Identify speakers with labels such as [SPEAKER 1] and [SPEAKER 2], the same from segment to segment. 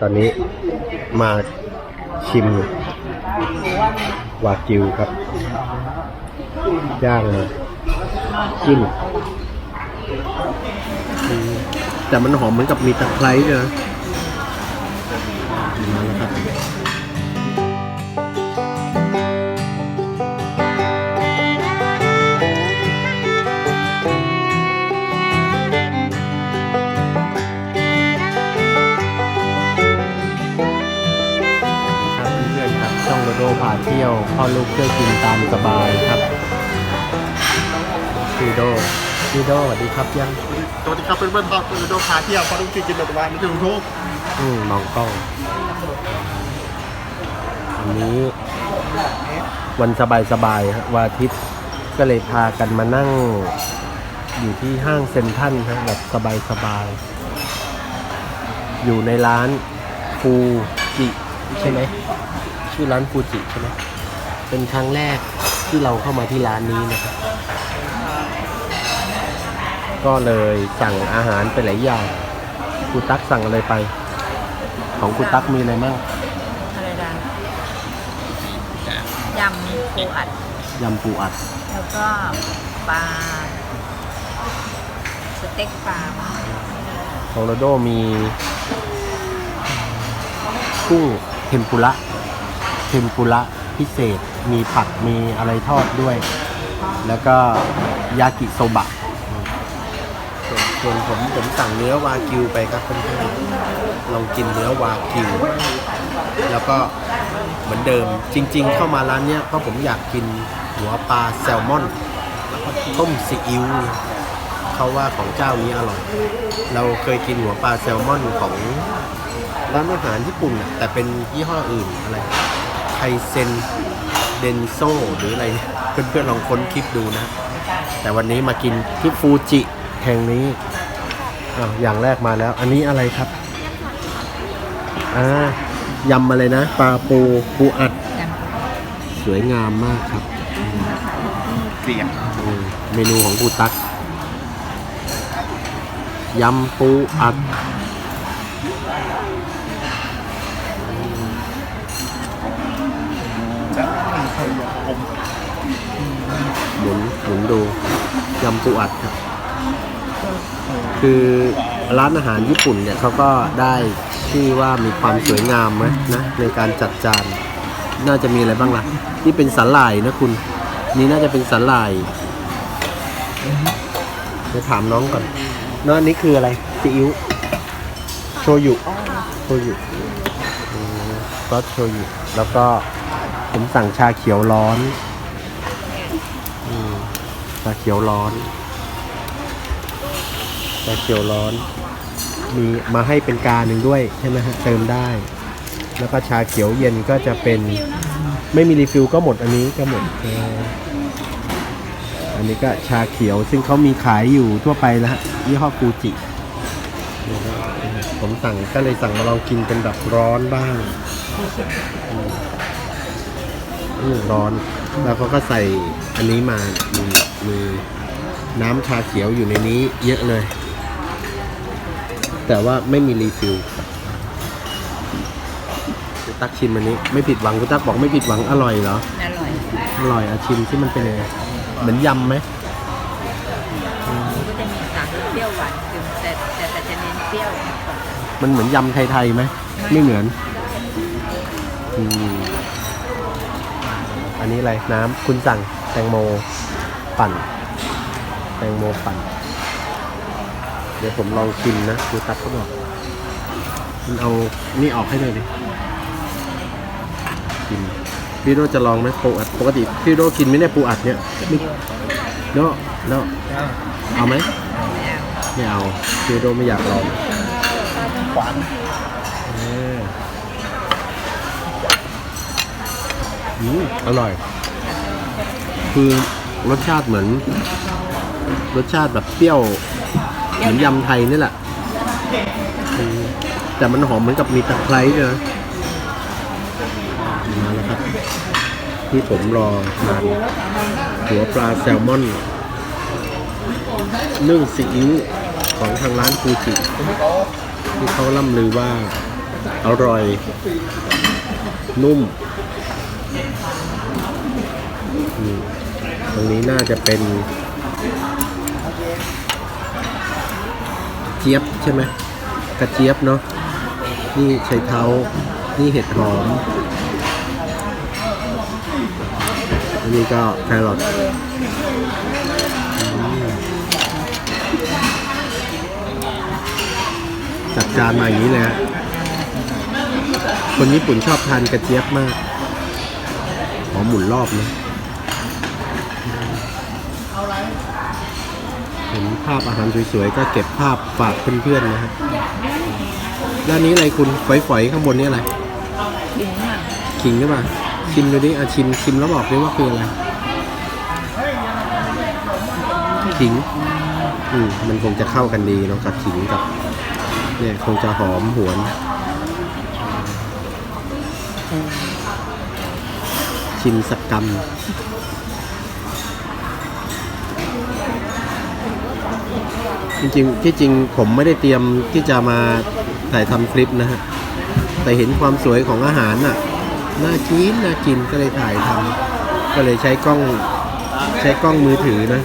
[SPEAKER 1] ตอนนี้มาชิมวากิวครับ ย่างจิ้มแต่มันหอมเหมือนกับมีตะไคร้เลยนะ เที่ยวพ่อลูกเที่ยวกินตามสบายครับพี่โดพี่โดสวัสดีครับยัง
[SPEAKER 2] สวัสดีครับเพื่อนๆทอดคุณโดพาเที่ยวพอต้องกินกินแบบว่าไม่ถึงทุก
[SPEAKER 1] อืมมองกล้องวันนี้ วันสบายๆฮะวันอาทิตย์ก็เลยพากันมานั่ง อยู่ที่ห้างเซ็นทรัลฮะแบบสบายๆอยู่ในร้านฟูจิใช่ไหม ชื่อร้านฟูจิใช่ไหมเป็นครั้งแรกที่เราเข้ามาที่ร้านนี้นะครับ ก็เลยสั่งอาหารไปหลายอย่างครูตักสั่งอะไรไป ของครูตักมีอะไรบ้าง
[SPEAKER 3] อะไรดังยำปูอัด
[SPEAKER 1] ยำปูอัด
[SPEAKER 3] แล้วก็ปลาสเต็กปลา
[SPEAKER 1] ของโรโดมีกุ้งเทมปุระ เทมปุระพิเศษ มีผักมีอะไรทอดด้วย แล้วก็ยากิโซบะส่วนส่วนผมผมสั่งเนื้อวากิวไปครับเพื่อนๆลองกินเนื้อวากิว แล้วก็เหมือนเดิมจริง ๆ เข้ามาร้านเนี้ยเพราะผมอยากกินหัวปลาแซลมอนต้มซีอิ๊วเขาว่าของเจ้านี้อร่อย เราเคยกินหัวปลาแซลมอนของร้านอาหารญี่ปุ่นน่ะแต่เป็นยี่ห้ออื่นอะไร ไคเซนเดนโซหรืออะไรเนี่ยเพื่อนๆลองค้นคลิปดูนะ แต่วันนี้มากินที่ฟูจิแห่งนี้อ้าวอย่างแรกมาแล้ว อันนี้อะไรครับอ่ายำอะไรนะปลาปูปูอัด
[SPEAKER 3] ย
[SPEAKER 1] สวยงามมากครับ
[SPEAKER 2] เกลี่ย
[SPEAKER 1] อืมเมนูของปูตักยำปูอัด
[SPEAKER 2] จะมีใครอยากผม
[SPEAKER 1] หมุนหมุนดูยำปูอัดครับ คือร้านอาหารญี่ปุ่นเนี่ยเขาก็ได้ชื่อว่ามีความสวยงามไหมนะในการจัดจานน่าจะมีอะไรบ้างล่ะนี่เป็นสาหร่ายนะคุณ นี่น่าจะเป็นสาหร่ายเดี๋ยวถามน้องก่อนน้องอันนี้คืออะไรซีอิ๊วโชยุโชยุซอสโชยุแล้วก็ผมสั่งชาเขียวร้อนาเขียวร้อนชาเขียวร้อน มีมาให้เป็นกาหนึ่งด้วยใช่ไหมฮะเติมได้ แล้วก็ชาเขียวเย็นก็จะเป็นไม่มีรีฟิลก็หมดอันนี้ก็หมดอันนี้ก็ชาเขียวซึ่งเขามีขายอยู่ทั่วไปแล้วฮะยี่ห้อฟูจิผมสั่งก็เลยสั่งมาลองกินเป็นแบบร้อนบ้างร้อน แล้วเขาก็ใส่อันนี้มา มีมีน้ำชาเขียวอยู่ในนี้เยอะเลย แต่ว่าไม่มีรีฟิลคุณตักชิมอันนี้ ไม่ผิดหวังคุณตักบอกไม่ผิดหวังอร่อยเหรอำ
[SPEAKER 3] อร่อย
[SPEAKER 1] อร่อยอะชิมที่มันเป็นยังไงเหมือนยำไหม
[SPEAKER 3] ก็จะมีสารเปรี้ยวหวานกึ่งแต่แต่แต่จะเน้นเปรี้ยว
[SPEAKER 1] มันเหมือนยำไทยๆไหมไม่เหมือนอืมอันนี้อะไรน้ำคุณสั่งแตงโม ปั่น แตงโมปั่น เดี๋ยวผมลองกินนะดูตัดเขาบอกคุณเอานี่ออกให้หน่อยดิกินพี่โดจะลองไหมปูอัดปกติพี่โดกินไหมเนี่ยปูอัดเนี่ยไม่โดโดเอาไหมไม่เอาพี่โดไม่อยากลอง
[SPEAKER 2] ขวาน
[SPEAKER 1] เอออืมอร่อย คือ รสชาติเหมือน รสชาติแบบเปรี้ยวเหมือนยำไทยนี่แหละแต่มันหอมเหมือนกับมีตะไคร้ด้วยนะมาแล้วครับ ที่ผมรอทานหัวปลาแซลมอนนึ่งซีอิ๊วของทางร้านฟูจิที่เขาล่ำลือว่า อร่อย นุ่ม รงนี้น่าจะเป็น เจี๊ยบใช่ไหมกระเจี๊ยบเนาะนี่ไชเท้า นี่เห็ดหอมอันนี้ก็แครอทอืมจัดจานมาอย่างนี้เลยฮะคนญี่ปุ่นชอบทานกระเจี๊ยบมาก หอมหมุนรอบนะเห็นภาพอาหารสวยๆ ก็เก็บภาพฝากเพื่อนๆนะฮะด้านนี้อะไรคุณฝอยๆข้างบนนี่อะไร
[SPEAKER 3] ถึงอะ
[SPEAKER 1] ขิงหรือเปล่าชิมดูดิอะชิมชิมแล้วบอกดิว่าคืออะไรขิงอืมมันคงจะเข้ากันดีเนาะกับขิงกับ เนี่ยคงจะหอมหวนชิมสักกำ จริงๆที่จริงผมไม่ได้เตรียมที่จะมาถ่ายทำคลิปนะฮะ แต่เห็นความสวยของอาหารน่ะ น่ากินน่ากินก็เลยถ่ายทำก็เลยใช้กล้องใช้กล้องมือถือนะ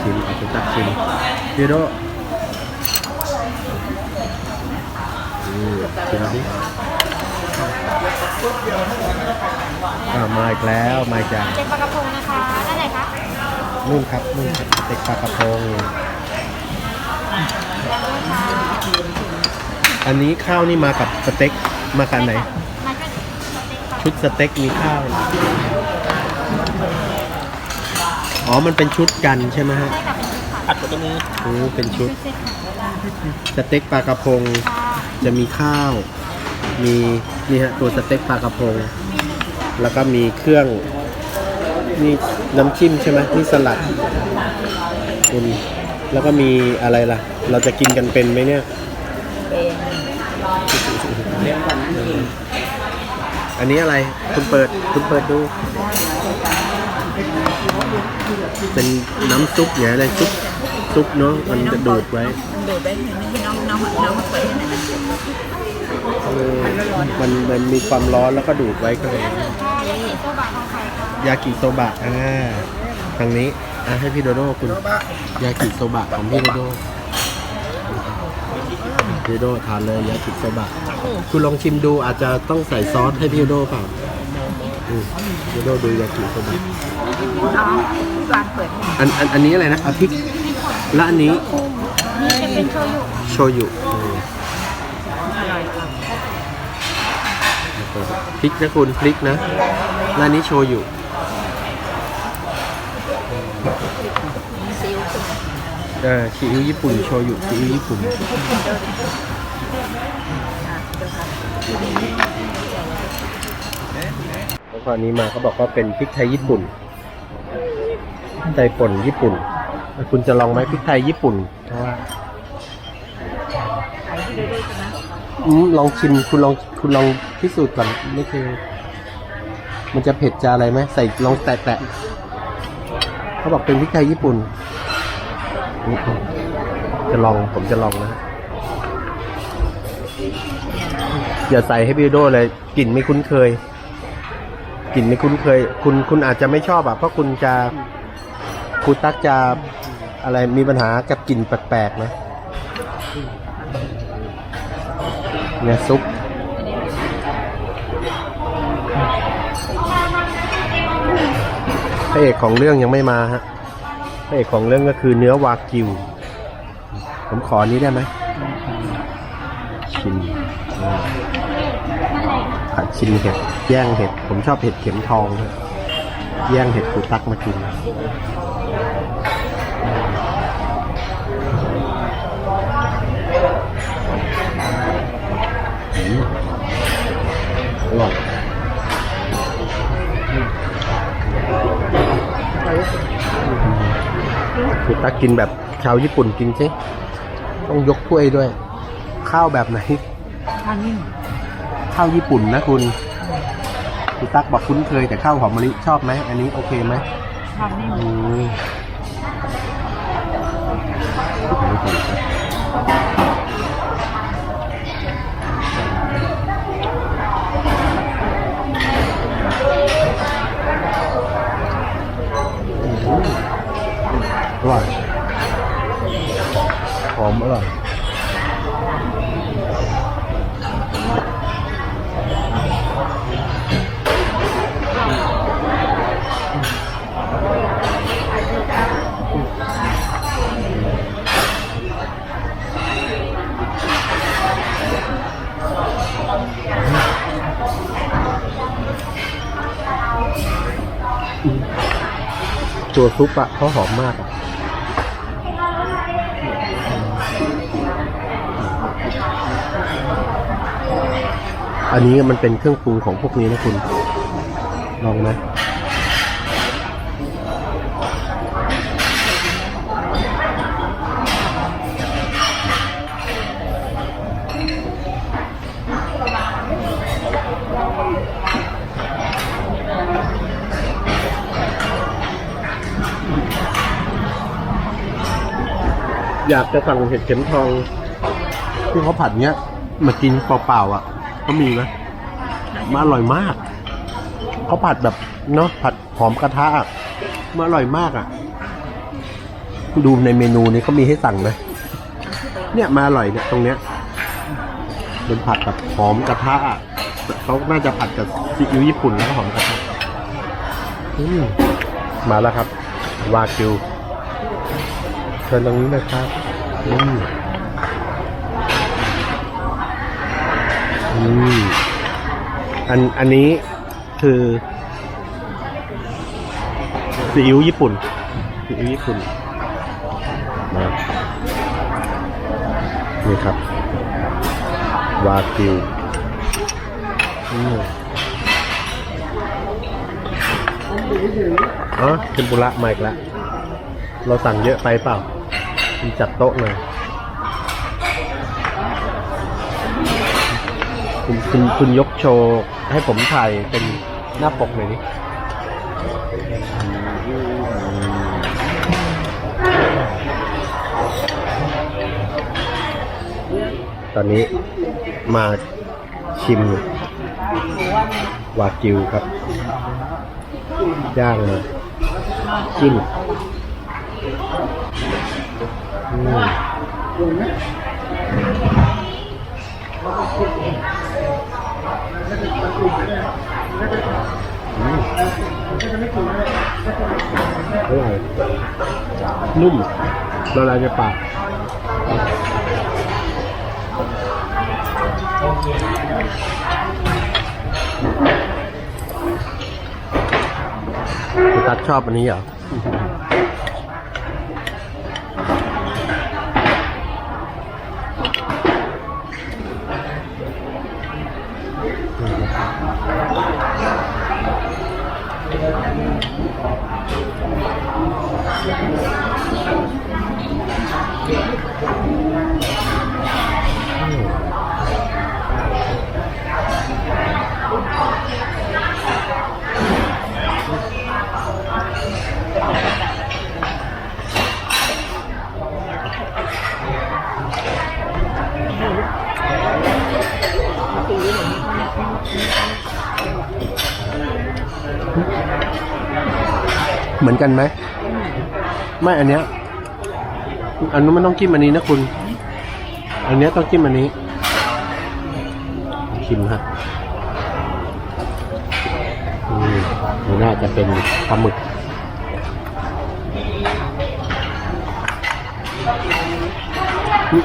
[SPEAKER 1] ชิมอาไปตักชิมเดี๋ยวโดชิมสิมาอีกแล้ว มาจาก
[SPEAKER 4] เจ็ดปลากระพงนะคะ นู่นค
[SPEAKER 1] รับนู่นครับสเต็กปลากระพงอันนี้ข้าวนี่มากับสเต็กมากันไหน
[SPEAKER 4] มาแค่สเต็กค่ะ
[SPEAKER 1] ชุดสเต็กมีข้าวอ๋อมันเป็นชุดกันใช่ไหมฮะ
[SPEAKER 2] อัดก็จะมี
[SPEAKER 1] โอ้เป็นชุด
[SPEAKER 4] เซ็ตค่ะ
[SPEAKER 1] สเต็กปลากระพง
[SPEAKER 4] ค่ะ
[SPEAKER 1] จะมีข้าว มีนี่ฮะตัวสเต็กปลากระพง แล้วก็มีเครื่องนี่ น้ำจิ้มใช่ไหมนี่สลัดคุณแล้วก็มีอะไรล่ะ เราจะกินกันเป็นไหมเนี่ย
[SPEAKER 3] เป็น
[SPEAKER 1] อันนี้อะไร คุณเปิด คุณเปิดดู เป็นน้ำซุปไงอะไรซุปซุปเนาะ มันจะดูดไว้
[SPEAKER 3] มันดูดไปถึงนี่น้องน้องน้องมาเปิดให้หน่อยนะ
[SPEAKER 1] เออมันมันมีความร้อนแล้วก็ดูดไว้ก็เลย
[SPEAKER 4] ค่ะ ยากิโซบะอะ
[SPEAKER 1] ยาทางนี้อะให้พี่โดโดคุณยากิโซบะของพี่โดโดพี่โดโดทานเลยยากิโซบะคุณลองชิมดูอาจจะต้องใส่ซอสให้พี่โดโดเปล่าพี่โดโดดูยากิโซบะ
[SPEAKER 3] อั
[SPEAKER 1] นอันอันนี้อะไรนะอาพริกและอันนี้
[SPEAKER 4] โชยุ
[SPEAKER 1] พริกนะคุณพริกนะและอันนี้โชยุ เออซีอิ๊วญี่ปุ่นโชยุซีอิ๊วญี่ปุ่น
[SPEAKER 3] อะเดี๋ยวค่ะ
[SPEAKER 1] แล้วก็อันนี้มาเขาบอกว่าเป็นพริกไทยญี่ปุ่นไทยป่นญี่ปุ่น คุณจะลองไหมพริกไทยญี่ปุ่นเพราะว่าอืมลองชิมคุณลองคุณลองพิสูจน์ก่อนไม่คือ มันจะเผ็ดจะอะไรไหมใส่ลองแตะแตะเขาบอกเป็นพริกไทยญี่ปุ่น จะลองผมจะลองนะอย่าใส่ให้พี่โดเลยกลิ่นไม่คุ้นเคยกลิ่นไม่คุ้นเคย คุณคุณอาจจะไม่ชอบอะเพราะคุณจะคุณตักจะอะไรมีปัญหากับกลิ่นแปลกๆนะเนี่ยซุปพระเอกของเรื่องยังไม่มาฮะ พระเอกของเรื่องก็คือเนื้อวากิว ผมขอนี้ได้ไหมชิมอืมผัดชิมเห็ดแย่งเห็ด ผมชอบเห็ดเข็มทอง แย่งเห็ดปูตักมากิน คือตักกินแบบชาวญี่ปุ่นกินสิต้องยกถ้วยด้วย ข้าวแบบไหน
[SPEAKER 3] ทานนิ่ม
[SPEAKER 1] ข้าวญี่ปุ่นนะคุณคุณตักบอกคุ้นเคยแต่ข้าวหอมมะลิชอบไหมอันนี้โอเคไหม
[SPEAKER 3] ทานนิ่ม
[SPEAKER 1] อืมอมอร่อยตัวซุปอะเขาหอมมากอะ อันนี้มันเป็นเครื่องปรุงของพวกนี้นะคุณ ลองไหมอยากจะสั่งเห็ดเข็มทองที่เขาผัดเนี้ย มากินเปล่าๆอะ ก็มีนะมาอร่อยมากเขาผัดแบบเนาะผัดหอมกระทะอะมาอร่อยมากอะ ดูในเมนูนี้เขามีให้สั่งนะเนี่ยมาอร่อยเนี่ยตรงเนี้ยเป็นผัดแบบหอมกระทะอะเขาน่าจะผัดกับซีอิ๊วญี่ปุ่นแล้วก็หอมกระทะมมาแล้วครับ วากิวเชิญตรงนี้นะครับอืม อันอันนี้คือซีอิ๊วญี่ปุ่นซีอิ๊วญี่ปุ่นมานี่ครับ วากิวอ๋อเทมปุระมาอีกแล้วเราสั่งเยอะไปเปล่าจัดโต๊ะหน่อย คุณคุณคุณยกโชว์ ให้ผมถ่ายเป็นหน้าปกหน่อยดิตอนนี้มาชิมวากิวครับ ย่างมาจิ้มอืม อร่อยนุ่มละลายในปากคุณตัดชอบอันนี้เหรอ เหมือนกันไหม ไม่อันเนี้ย อันนู้นมันต้องจิ้มอันนี้นะคุณ อันเนี้ยต้องจิ้มอันนี้ ชิมฮะอืมนี่น่าจะเป็นปลาหมึก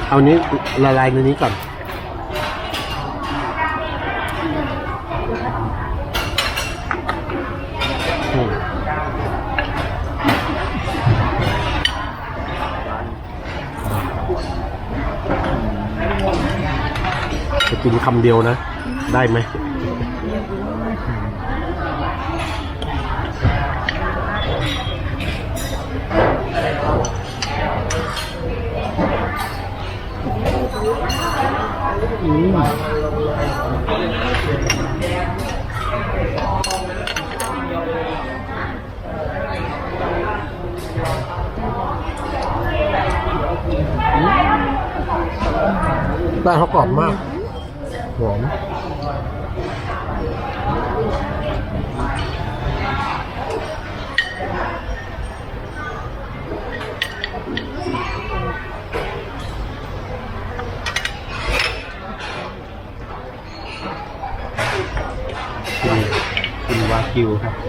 [SPEAKER 1] เอานี้ละลายในนี้ก่อน กินคำเดียวนะ ได้ไหมอืมแป้เขากรอบมาก หอมกินวากิวครับ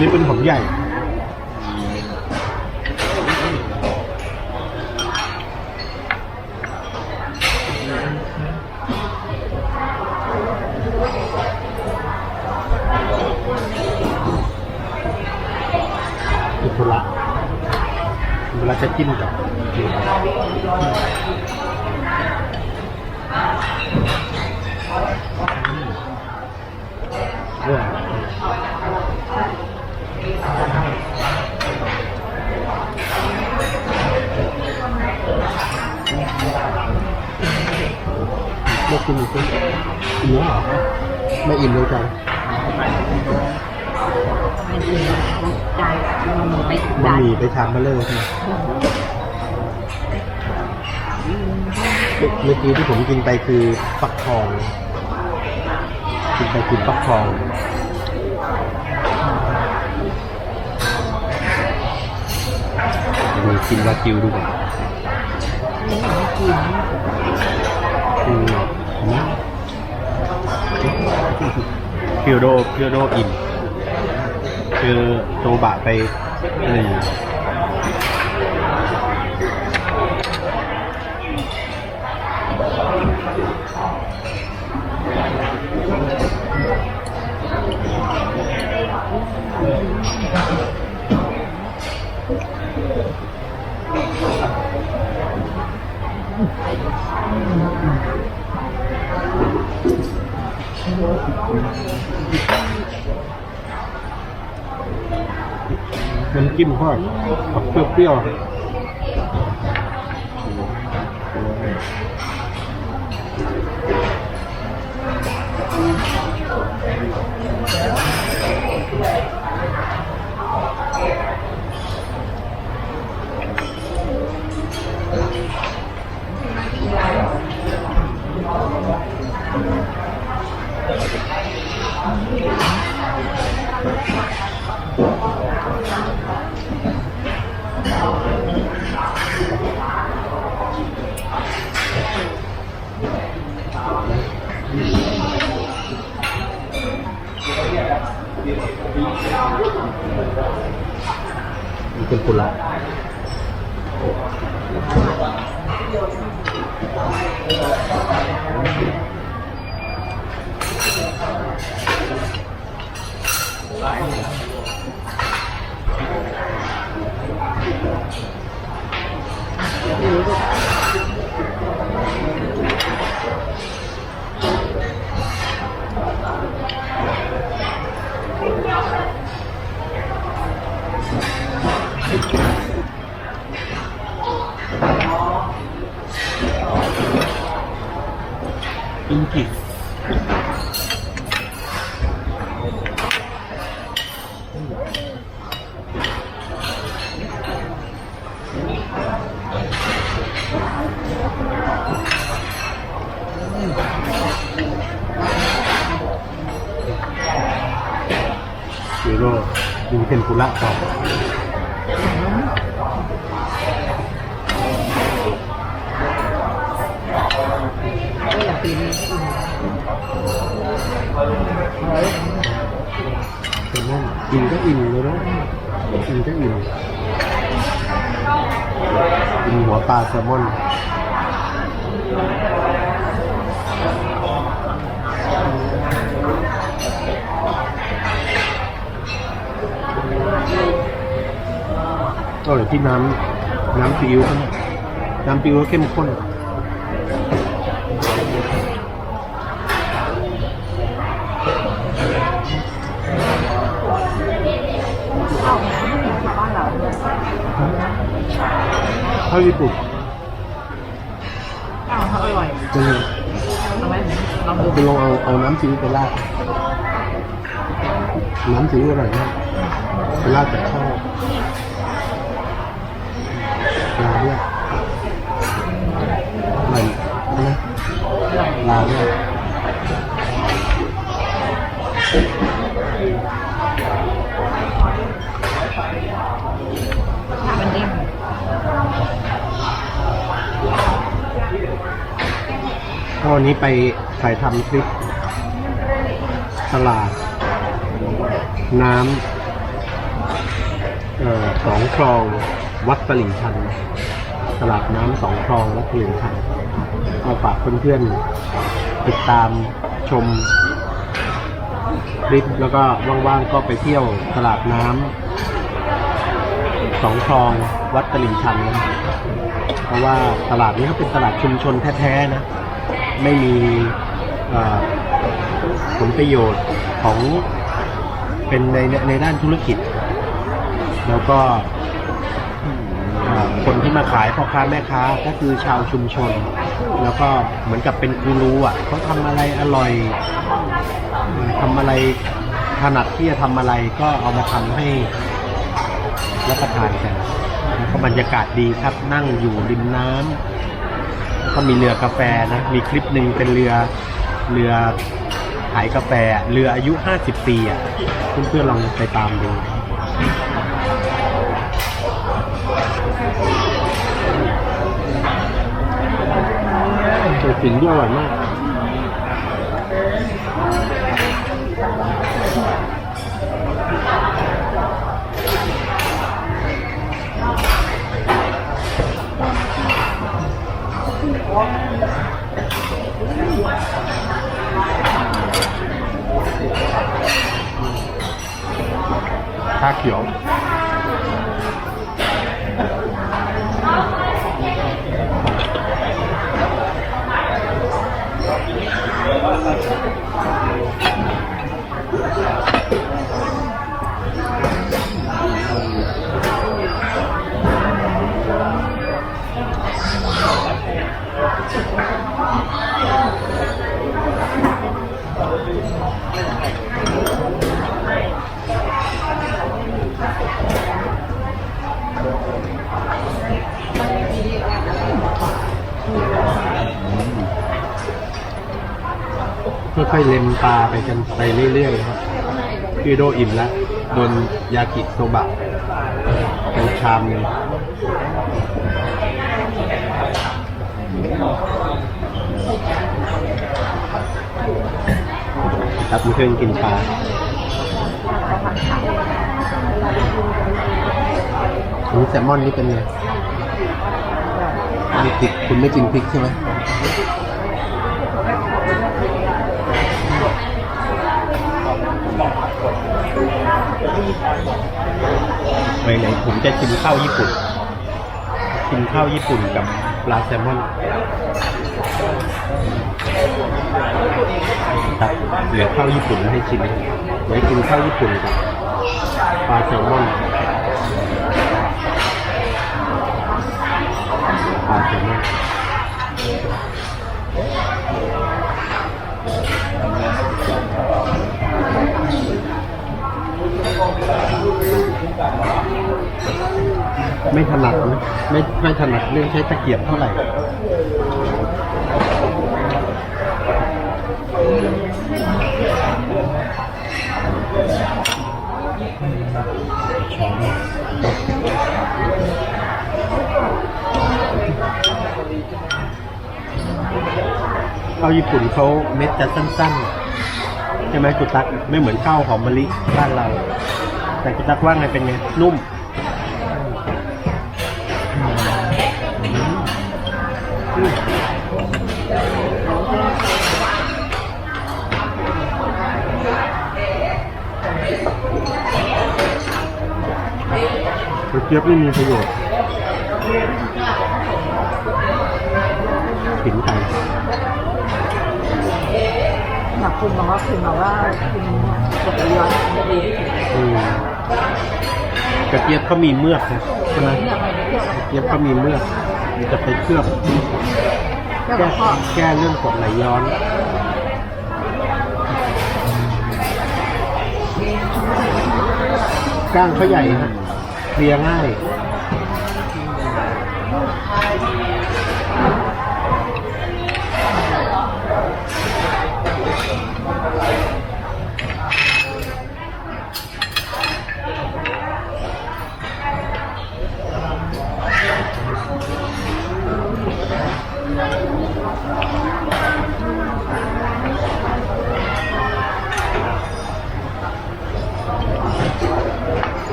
[SPEAKER 1] นี่เป็นหอมใหญ่อิคุระเวลาจะกินกับ
[SPEAKER 3] ได้
[SPEAKER 1] หมี่ไปชามเบลเลอร์ใช่ไหมเมื่อกี้ที่ผมกินไปคือฟักทอง กินไปคือฟักทองดูกินวากิวดูก่อน
[SPEAKER 3] ไม่เห็นกิน
[SPEAKER 1] คือเพียวโดเพียวโดอิ่มคือโตบะไป หนึ่ง น้ำจิ้มทอดออกเปรี้ยวๆ กิ
[SPEAKER 3] นก็อิ่ม
[SPEAKER 1] เลยนะกินก็อิ่มกินหัวปลาแซลมอนก็เลยที่น้ำน้ำซีอิ๊วขาเนี่ยน้ำซีอิ๊วเข้มข้น ข้าวญี่ปุ่น
[SPEAKER 3] อ้าวเขาอร่อย
[SPEAKER 1] จะเลย
[SPEAKER 3] เอาไว้ลองดู
[SPEAKER 1] จะลองเอาเอาน้ำซีอิ๊วไปราดน้ำซีอิ๊วอร่อยมากไปราดกับข้าวลาด้วยอร่อยนะลาด้วย ก็วันนี้ไปถ่ายทำคลิปตลาด น้ำออสองคลองวัดตลิ่งชัน ตลาดน้ำสองคลองวัดตลิ่งชันก็ฝากเพื่อนๆติดตามชมคลิปแล้วก็ว่างๆก็ไปเที่ยวตลาดน้ำสองคลองวัดตลิ่งชันนะเพราะว่าตลาดนี้เขาเป็นตลาดชุมชนแท้ๆนะ ไม่มีผลประโยชน์ของเป็นในในด้านธุรกิจ แล้วก็คนที่มาขายพ่อค้าแม่ค้าก็คือชาวชุมชน แล้วก็เหมือนกับเป็นกูรูอะเขาทำอะไรอร่อยทำอะไรถนัดที่จะทำอะไรก็เอามาทำให้รับประทานกันแล้วก็บรรยากาศดีครับนั่งอยู่ริมน้ำ ก็มีเรือกาแฟนะมีคลิปหนึ่งเป็นเรือเรือขายกาแฟเรืออายุ 50 ปีอะเพื่อนๆลองไปตามดูเป็นสินที่อร่อยมาก ค่อยๆเล็มปลาไปกันไปเรื่อยๆครับพี่โดอิ่มแล้วโดนยากิโซบะเป็นชามหนึงครับมีเพื่อนกินปลาอันนี้แซลมอนนี่เป็นไงไม่พริกคุณไม่กินพริกใช่ไหม ไหนๆผมจะชิมข้าวญี่ปุ่น ชิมข้าวญี่ปุ่นกับปลาแซลมอนครับเหลือข้าวญี่ปุ่นให้ชิมเดี๋ยวกินข้าวญี่ปุ่นกับปลาแซลมอนปลาแซลมอน ไม่ถนัดนะไม่ไม่ถนัดเรื่องใช้ตะเกียบเท่าไหร่ข้าวญี่ปุ่นเขาเม็ดจะสั้นๆ ใช่ไหมกุตักไม่เหมือนข้าวหอมมะลิบ้านเรา แต่กุตักว่าไงเป็นไงนุ่มเจี๊ยบไม่มีประโยชน์
[SPEAKER 3] คุณบอกว่าคุณบอกว่าคุณกดย้อนไม่ดีที่สุด
[SPEAKER 1] อืมกระเจี๊ยบก็มีเมือกนะใช่ไหม
[SPEAKER 3] เลือกไปเทีย
[SPEAKER 1] กระเจี๊ยบก็มีเมือกมันจะไปเคลือบ
[SPEAKER 3] เที่ยว
[SPEAKER 1] แก้
[SPEAKER 3] กับพ่อ
[SPEAKER 1] แก้เรื่องกรดไหลย้อนก้างเขาใหญ่ฮะเคลียร์ง่าย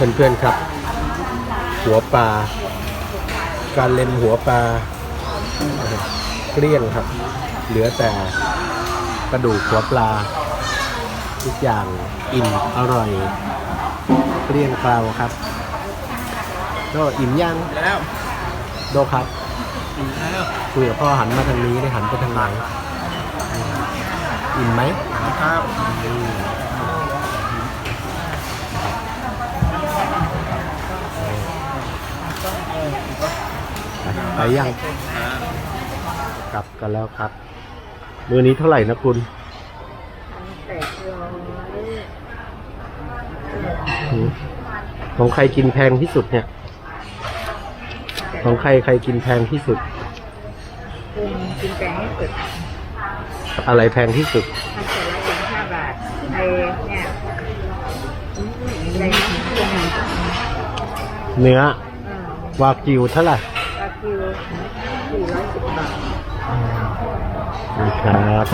[SPEAKER 1] เพื่อนๆครับ หัวปลา การเล็มหัวปลาเกลี้ยงครับ เหลือแต่กระดูกหัวปลา ทุกอย่างอิ่มอร่อยเกลี้ยงเปล่าครับโดอิ่มยัง
[SPEAKER 2] แล้ว
[SPEAKER 1] โดครับ
[SPEAKER 2] แล้ว
[SPEAKER 1] คุยกับพ่อหันมาทางนี้ได้หันไปทางหลังอิ่มไหม
[SPEAKER 2] ครับ
[SPEAKER 1] ไปยัง กลับกันแล้วครับ มือนี้เท่าไหร่นะคุณ
[SPEAKER 3] แต่ร้อย
[SPEAKER 1] หือของใครกินแพงที่สุดเนี่ย ของใครใครกินแพงที่สุด
[SPEAKER 3] คุณกินแกงให้สุด
[SPEAKER 1] อะไรแพงที่สุด
[SPEAKER 3] ทำเสร็จแล้วเป็นห้าบาทไอ้เนี่ยอะไรนะคุณหนึ่ง
[SPEAKER 1] เนื้อ
[SPEAKER 3] เออ
[SPEAKER 1] วากิวเท่าไหร่ นะครับ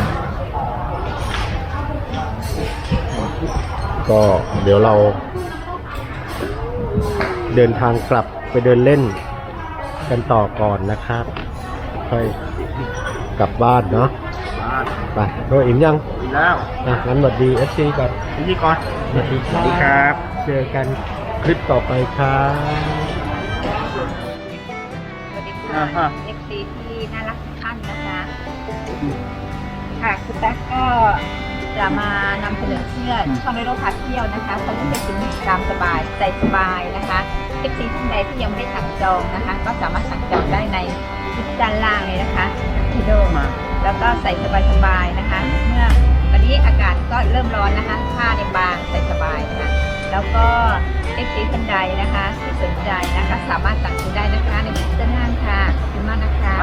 [SPEAKER 1] ก็เดี๋ยวเรา เดินทางกลับไปเดินเล่นกันต่อก่อนนะครับ ค่อยกลับบ้านเนาะ
[SPEAKER 2] มา
[SPEAKER 1] ไปโดอิ่มยัง
[SPEAKER 2] อีกแล้ว
[SPEAKER 1] อะงั้นสวัสดีเอฟซีก่อน
[SPEAKER 2] นี่ก่อน
[SPEAKER 1] สวัสดี
[SPEAKER 2] สวัสดีครับ
[SPEAKER 1] เจอกันคลิปต่อไปครับ
[SPEAKER 3] สวัสดี
[SPEAKER 2] อ่า
[SPEAKER 3] ค่ะ แต๊กก็จะมานำเสนอเสื้อช่องในโลกพาเที่ยวนะคะเขาจะเป็นตามสบายใจสบายนะคะเอฟซีท่านใดที่ยังไม่ได้สั่งจองนะคะ ก็สามารถสั่งจองได้ในลิงก์ด้านล่างเลยนะคะทีโด
[SPEAKER 2] มา
[SPEAKER 3] แล้วก็ใส่สบายๆนะคะ เมื่อตอนนี้อากาศก็เริ่มร้อนนะคะผ้าในบางใส่สบายนะคะแล้วก็เอฟซีท่านใดนะคะที่สนใจนะคะ สามารถสั่งซื้อได้นะคะในลิงก์ด้านล่างค่ะขอบคุณมากนะคะ